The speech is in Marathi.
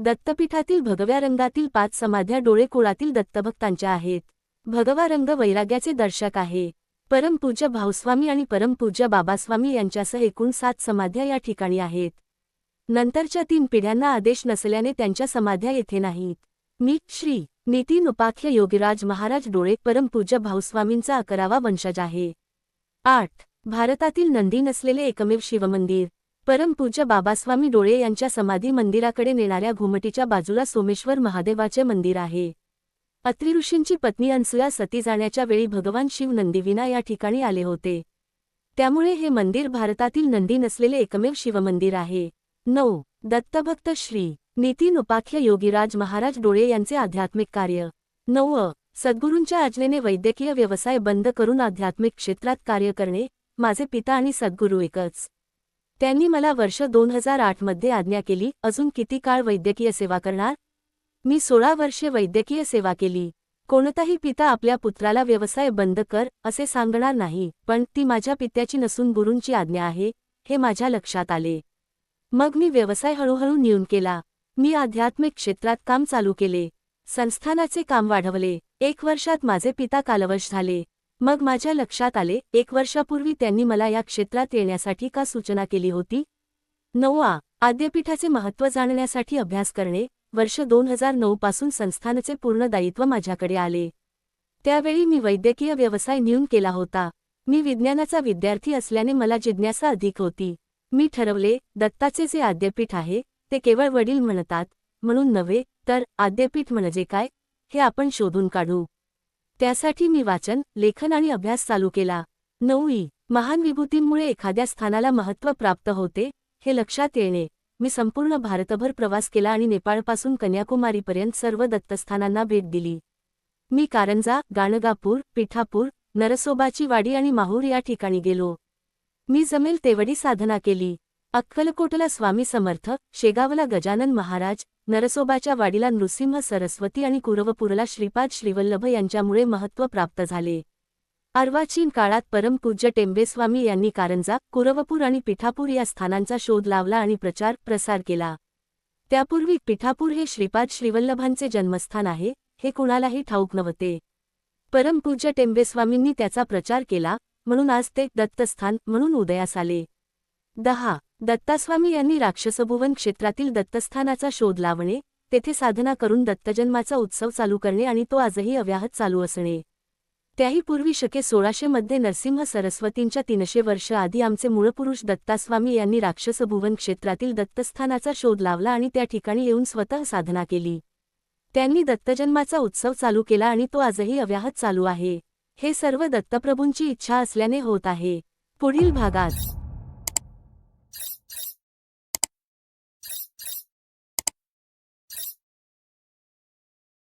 दत्तपीठातील भगव्या रंगातील पाच समाध्या डोळे कुळातील दत्तभक्तांच्या आहेत. भगवा रंग वैराग्याचे दर्शक आहे. परमपूज्य भाऊस्वामी आणि परमपूज्य बाबास्वामी यांच्यासह एकूण सात समाध्या या ठिकाणी आहेत. नंतरच्या तीन पिढ्यांना आदेश नसल्याने त्यांच्या समाध्या येथे नाहीत. मी श्री. नितीन उपाख्य योगीराज महाराज डोळे परमपूज्य भाऊस्वामींचा अकरावा वंशज आहे. आठ. भारतातील नंदी नसलेले एकमेव शिवमंदिर. परमपूज्य बाबास्वामी डोळे यांच्या समाधी मंदिराकडे नेणाऱ्या घुमटीच्या बाजूला सोमेश्वर महादेवाचे मंदिर आहे. अत्रिऋषींची पत्नी अनसुया सती जाण्याच्या वेळी भगवान शिव नंदीविना या ठिकाणी आले होते. त्यामुळे हे मंदिर भारतातील नंदी नसलेले एकमेव शिवमंदिर आहे. नऊ. दत्तभक्त श्री. नितीन उपाख्य योगीराज महाराज डोळे यांचे आध्यात्मिक कार्य. नऊ. सद्गुरूंच्या आज्ञेने वैद्यकीय व्यवसाय बंद करून आध्यात्मिक क्षेत्रात कार्य करणे माझे पिता आणि सद्गुरू एकच. त्यांनी मला वर्ष दोन हजार आठमध्ये आज्ञा केली अजून किती काळ वैद्यकीय सेवा करणार? मी सोळा वर्षे वैद्यकीय सेवा केली. कोणताही पिता आपल्या पुत्राला व्यवसाय बंद कर असे सांगणार नाही पण ती माझ्या पित्याची नसून गुरूंची आज्ञा आहे हे माझ्या लक्षात आले. मग मी व्यवसाय हळूहळू नियून केला. मी आध्यात्मिक क्षेत्रात काम चालू केले. संस्थानाचे काम वाढवले. एक वर्षात माझे पिता कालवश झाले. मग माझ्या लक्षात आले एक वर्षापूर्वी त्यांनी मला या क्षेत्रात येण्यासाठी का सूचना केली होती? नववा आद्यपीठाचे महत्त्व जाणण्यासाठी अभ्यास करणे वर्ष दोन हजार नऊ पासून संस्थानचे पूर्ण दायित्व माझ्याकडे आले. त्यावेळी मी वैद्यकीय व्यवसाय नेऊन केला होता. मी विज्ञानाचा विद्यार्थी असल्याने मला जिज्ञासा अधिक होती. मी ठरवले दत्ताचे जे आद्यपीठ आहे ते केवळ वडील म्हणतात म्हणून नव्हे तर आद्यपीठ म्हणजे काय हे आपण शोधून काढू. त्यासाठी मी वाचन लेखन आणि अभ्यास चालू केला. नऊई महान विभूतींमुळे एखाद्या स्थानाला महत्त्व प्राप्त होते हे लक्षात येणे. मी संपूर्ण भारतभर प्रवास केला आणि नेपाळपासून कन्याकुमारीपर्यंत सर्व दत्तस्थानांना भेट दिली. मी कारंजा गाणगापूर पिठापूर नरसोबाची वाडी आणि माहूर या ठिकाणी गेलो. मी जमेल तेवढी साधना केली. अक्कलकोटला स्वामी समर्थ शेगावला गजानन महाराज नरसोबाच्या वाडीला नृसिंह सरस्वती आणि कुरवपूरला श्रीपाद श्रीवल्लभ यांच्यामुळे महत्त्व प्राप्त झाले. अर्वाचीन काळात परमपूज्य टेंबेस्वामी यांनी कारंजा कुरवपूर आणि पिठापूर या स्थानांचा शोध लावला आणि प्रचार प्रसार केला. त्यापूर्वी पिठापूर हे श्रीपाद श्रीवल्लभांचे जन्मस्थान आहे हे कुणालाही ठाऊक नव्हते. परमपूज्य टेंबेस्वामींनी त्याचा प्रचार केला म्हणून आज ते दत्तस्थान म्हणून उदयास आले. दहा दत्तास्वामी यांनी राक्षसभुवन क्षेत्रातील दत्तस्थानाचा शोध लावणे तेथे साधना करून दत्तजन्माचा उत्सव चालू करणे आणि तो आजही अव्याहत चालू असणे. त्याही पूर्वी शके सोळाशे मध्ये नरसिंह सरस्वतींच्या तीनशे वर्ष आधी आमचे मूळपुरुष दत्तास्वामी यांनी राक्षसभुवन क्षेत्रातील दत्तस्थानाचा शोध लावला आणि त्या ठिकाणी येऊन स्वतः साधना केली. त्यांनी दत्तजन्माचा उत्सव चालू केला आणि तो आजही अव्याहत चालू आहे. हे सर्व दत्तप्रभूंची इच्छा असल्याने होत आहे. पुढील भागात